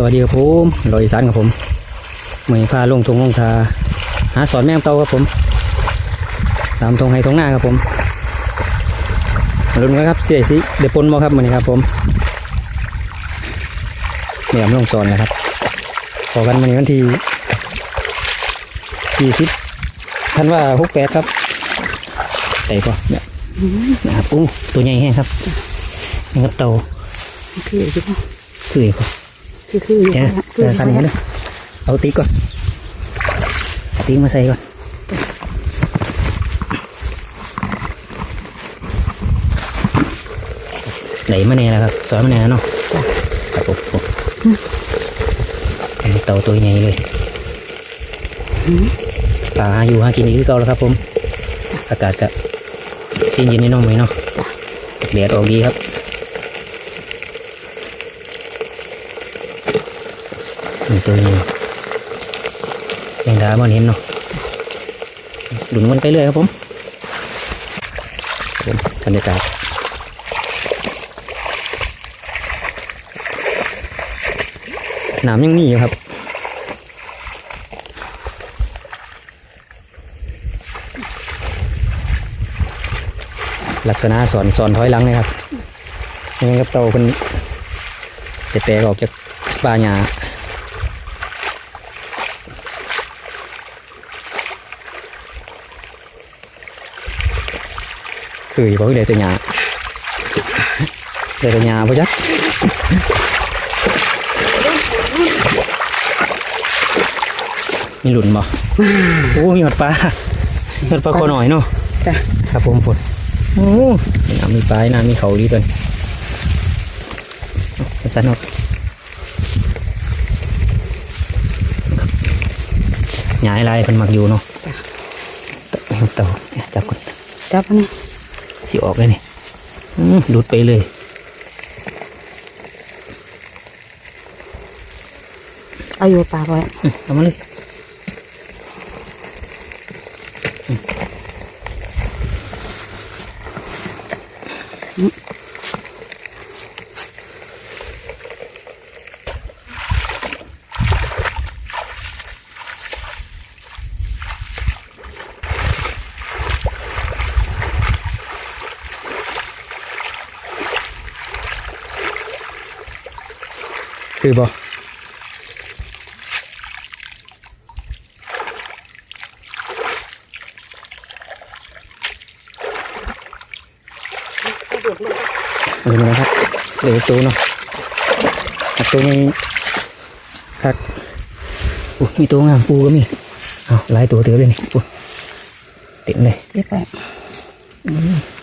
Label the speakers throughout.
Speaker 1: สวัสดีครับผมลอยอีสานครับผมมือนี้พาลงทงลงทาหาสอนแม่งเตาครับผมตามทงให้ทงหน้าครับผมมาลุ้นกันครับเสียสิเดยวปนบ่ครับมือนี้ครับผมแหม่มลงสอนนะครับขอกันมือนี้วันที่ยี่สิบท่านว่าหกแปดครับใส่ก็เนี่ยนะครับอู้ตัวใหญ่แห้งครับนี่ครับเตา
Speaker 2: คืออยู่ป่ะ
Speaker 1: คืออีกครับ
Speaker 2: คือคืออยู่
Speaker 1: เดี๋ยวนะ
Speaker 2: คือ
Speaker 1: เดี๋ยวสั่นอย่างนี้เลยเอาติ๊กก่อนเอาติ๊กมาใส่ก่อนไหนมาแน่แล้วครับสอนมาแน่แล้วเนาะครับผมผมอันนี้เต่าตัวใหญ่เลยปลาหาอยู่หากินอีกคือเก่าแล้วครับ ผม อากาศก็สิ้นเย็นนิดหน่อยเนาะแดดออกดีครับ ตัวนี้แมงดามันเห็นเนาะหลุนมันไปเรื่อยครับผมผมบรรยากาศน้ำยังมีอยู่ครับลักษณะสอนสอนถอยหลังนะครับนี่ครับเตาเป็นจะแตกออกจากป่าหญ้า cười bởi để từ nhà để từ nhà với chắc มีหลุนบ่โอ้มีหอดปลาหอดปลาคอหน่อยเนาะ
Speaker 2: จ้ะ
Speaker 1: ครับผมฝนโอ้น้ำมีปลายน้ำมีเขาดีตัวนี้เอาสันออกหงายลายเป็นหมักอยู่เนาะเต่าเนี่ยจับก่อน
Speaker 2: จับอันนี้
Speaker 1: สิออกเลยนี่อืมดูดไปเลย
Speaker 2: เอาอยู่ปากไว้
Speaker 1: อืมเอามาเลย คือบ่เออนะครับเหลือตัวเนาะแต่ตัวนี้ครับอู้มีตัวงามปูก็มีเอาหลายตัวเตือเลยนี่ปูเต็มเลย
Speaker 2: เรียบไป
Speaker 1: เ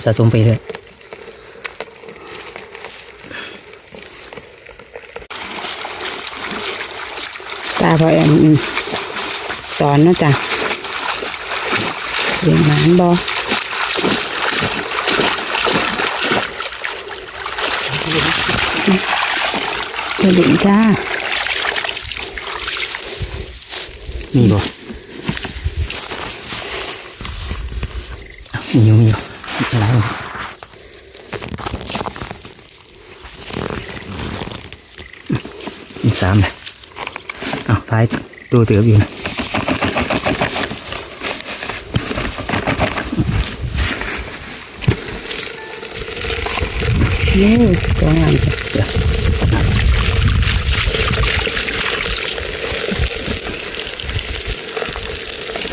Speaker 1: บสะสมไปเลย
Speaker 2: ตาพอแอมอืมสอนเนาะจ้ะเลี้ยงหมานบอไปดึงจ้า
Speaker 1: มีบ่อ้าวมีอยู่มีอยู่ อยู่อีกสามเลยเอาหลายตัวเตือบอยู่นะ
Speaker 2: นี่ตัวงามจ้ะ
Speaker 1: เดี๋ยว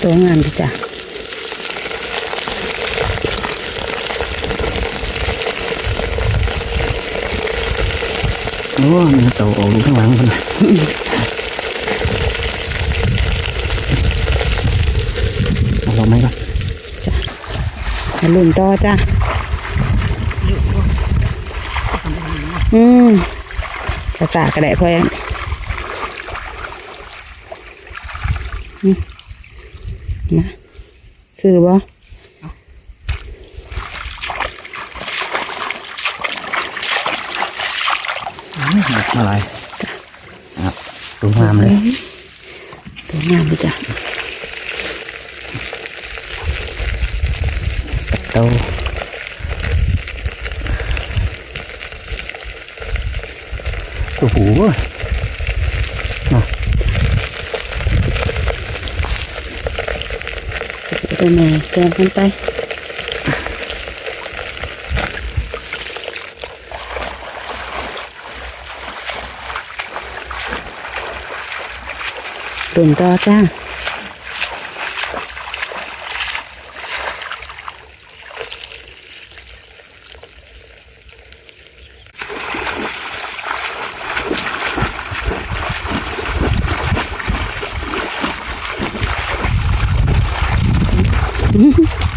Speaker 2: ตัวงามจ้ะ
Speaker 1: โอ้มีเต่าออกลูกข้างหลังมันเอาลองไหมก่อน
Speaker 2: มาลุ่นต่อจ้ะอืมภาษากระไดพอแอมอืมมาคือบ่
Speaker 1: หนัก อะไรครับตูงามเลย
Speaker 2: ตัวงามเลยจ้ะ
Speaker 1: เต้าโอ้โหเนาะ
Speaker 2: ตัวแม่แกงกันไป ตุ่นต่อจ้า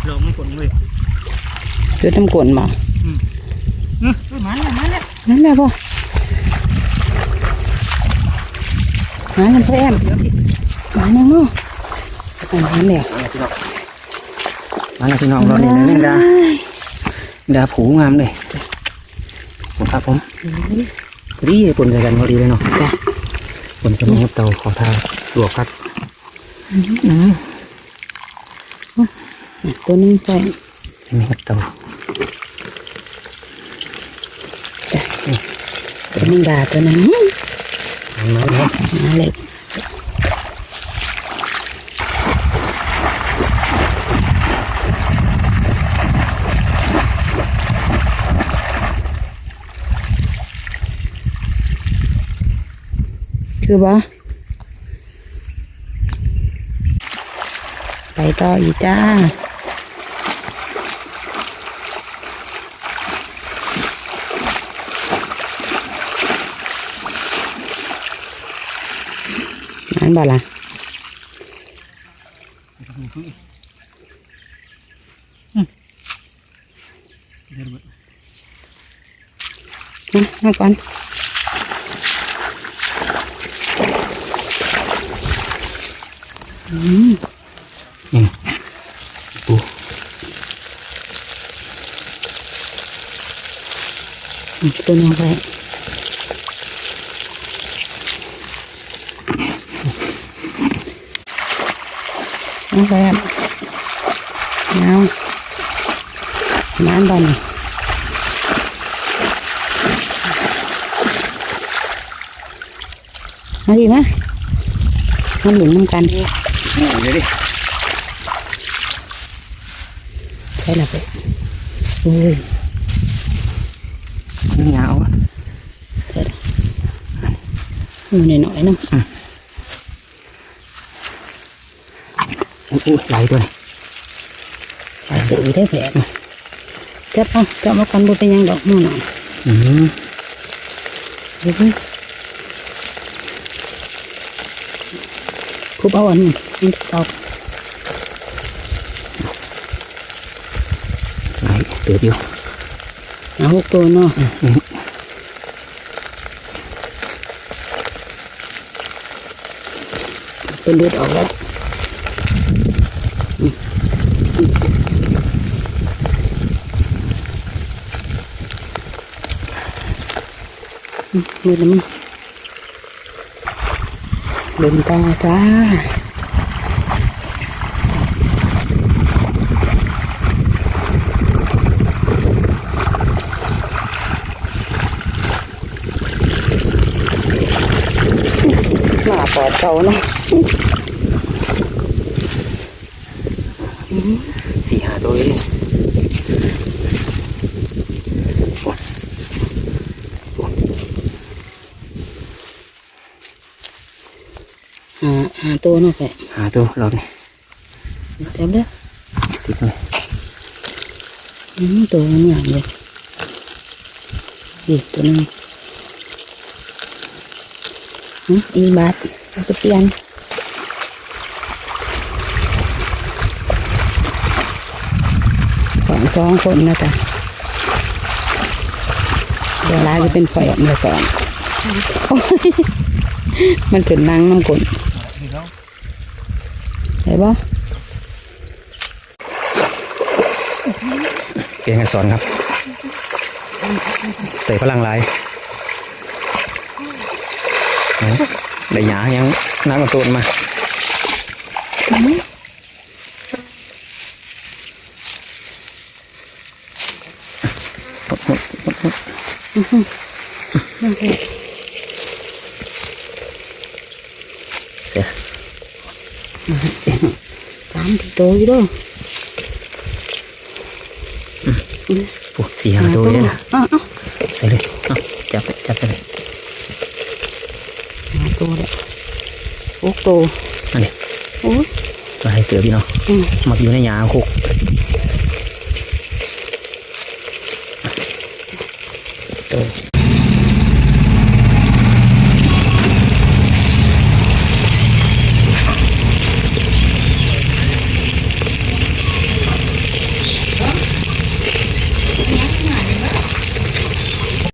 Speaker 1: ลองมันกดเลย
Speaker 2: จุดน้ำกลนบ่
Speaker 1: เออมาแล้วมาแล้ว
Speaker 2: นั่นแหละบ่หากันพ่อแอ มหาแนงนู้อันนั้นแหละ
Speaker 1: มาแล้วพี่น้องมาแล้วพี่น้องเราเนี่ยนี่ดาดาผูงามเลยผมครับผมพอดีปนใส่กันพอดีเลยเนาะ
Speaker 2: จ้ะ
Speaker 1: ปนสมุนกับเตาขอทานลวกครับอืม
Speaker 2: ตัวนึงใส่
Speaker 1: นี่กับเตา
Speaker 2: จ้ะตัวนึงดาตัวนั้น
Speaker 1: เอามาแล้ว
Speaker 2: มาเลย คือบ่ไปต่ออีกจ้านั่นบ่ล่ะมามาก่อน
Speaker 1: นี่ปู
Speaker 2: ตัวนี้ไปเอาไปอะเอาน้ำบ่นี่มาดีนะมันหลุนน้ำกัน
Speaker 1: เดี๋ยวดิ
Speaker 2: ใช่ละไปอุ้ย
Speaker 1: นี่ยาว
Speaker 2: ใช่ละมันหน่อยๆนะ
Speaker 1: อุ้ยไหลตัวนี้
Speaker 2: ไปตื่นได้ แผลจับเอาจับมากันบ่เป็นหยังดอกหมู่หน่อย
Speaker 1: อืม
Speaker 2: เดี๋ยวนี้ คุบเอาอันนี้มันเอา
Speaker 1: ไหลเติบอยู่
Speaker 2: เอาหกตัวเนาะ
Speaker 1: นี่
Speaker 2: เป็นเลือดออกแล้วอืมเลือดแล้วมัน เดินตาจ้าหน้าปอดเก่าเนาะ
Speaker 1: สี่ห้าตัวเลย
Speaker 2: หาหาตัวเนาะแก
Speaker 1: หาตัวรอบนี้
Speaker 2: เต็มเลย
Speaker 1: ติดเลย
Speaker 2: อืมตัวมันอย่างเดียวอีกตัวหนึงอืมอีบาทเอาสเปียนสองสองคนนะจ๊ะเดี๋ยวร้ายจะเป็นไฟออกมาสองโอ้ยมันขึ้นนั่งน้ำกลนเห็นปะ
Speaker 1: เปลี่ยนกันสอนครับ ใส่พลังลายได้หยายังน้ำมาตูนมา
Speaker 2: เค
Speaker 1: เสีย
Speaker 2: tám thì tối đó. Ủa xì hà tôi đấy nè
Speaker 1: à? ờ, ờ.
Speaker 2: xài đây. Ờ,
Speaker 1: chắp đấy chắp đây hà tô đấy. Ốc tô anh này.
Speaker 2: Ủa? Là
Speaker 1: hai kiểu gì nó ừ. mặc dù nó nhà khô tô